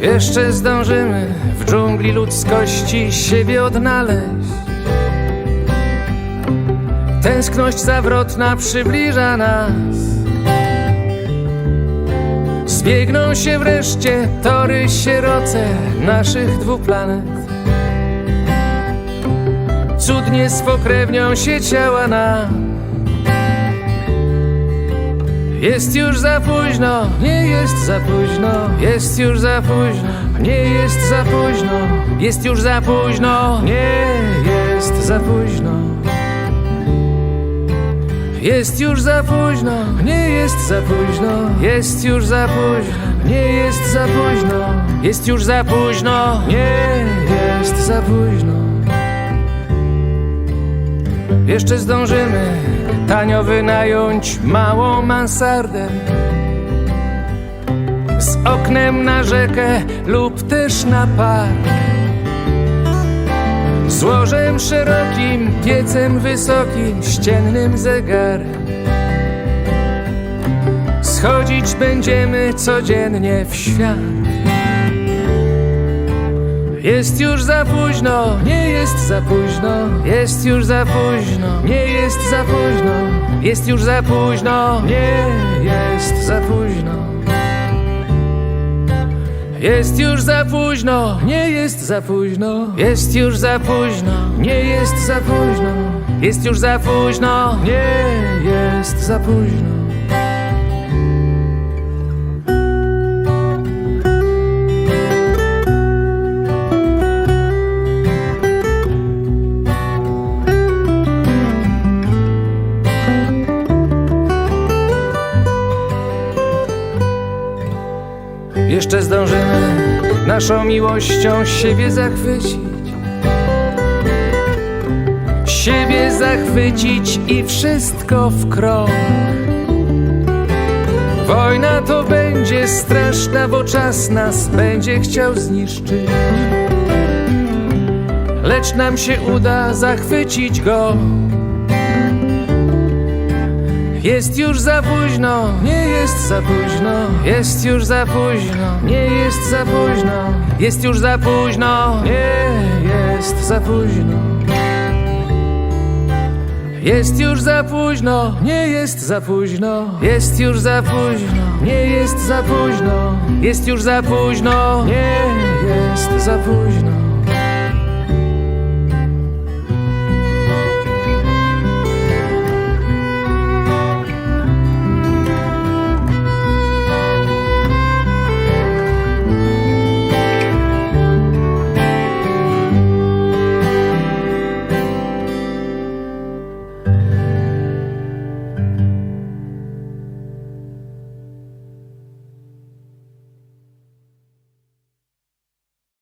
Jeszcze zdążymy w dżungli ludzkości siebie odnaleźć. Tęskność zawrotna przybliża nas. Zbiegną się wreszcie tory sieroce naszych dwóch planet. Cudnie spokrewnią się ciała nam. Jest już za późno, nie jest za późno, jest już za późno, nie jest za późno, jest już za późno, nie jest za późno. Jest już za późno, nie jest za późno, jest już za późno, nie jest za późno, jest już za późno, nie jest za późno. Jeszcze zdążymy tanio wynająć małą mansardę z oknem na rzekę lub też na park. Złożem szerokim, piecem wysokim, ściennym zegarem. Schodzić będziemy codziennie w świat. Jest już za późno, nie jest za późno, jest już za późno, nie jest za późno, jest już za późno, nie jest za późno. Jest już za późno, nie jest za późno, jest już za późno, nie jest za późno, jest już za późno, nie jest za późno. Jeszcze zdążymy naszą miłością siebie zachwycić. Siebie zachwycić i wszystko w krok. Wojna to będzie straszna, bo czas nas będzie chciał zniszczyć. Lecz nam się uda zachwycić go. Jest już za późno, nie jest za późno, jest już za późno, nie jest za późno, jest już za późno, nie jest za późno. Jest już za późno, nie jest za późno, jest już za późno, nie jest za późno, jest już za późno, nie jest za późno.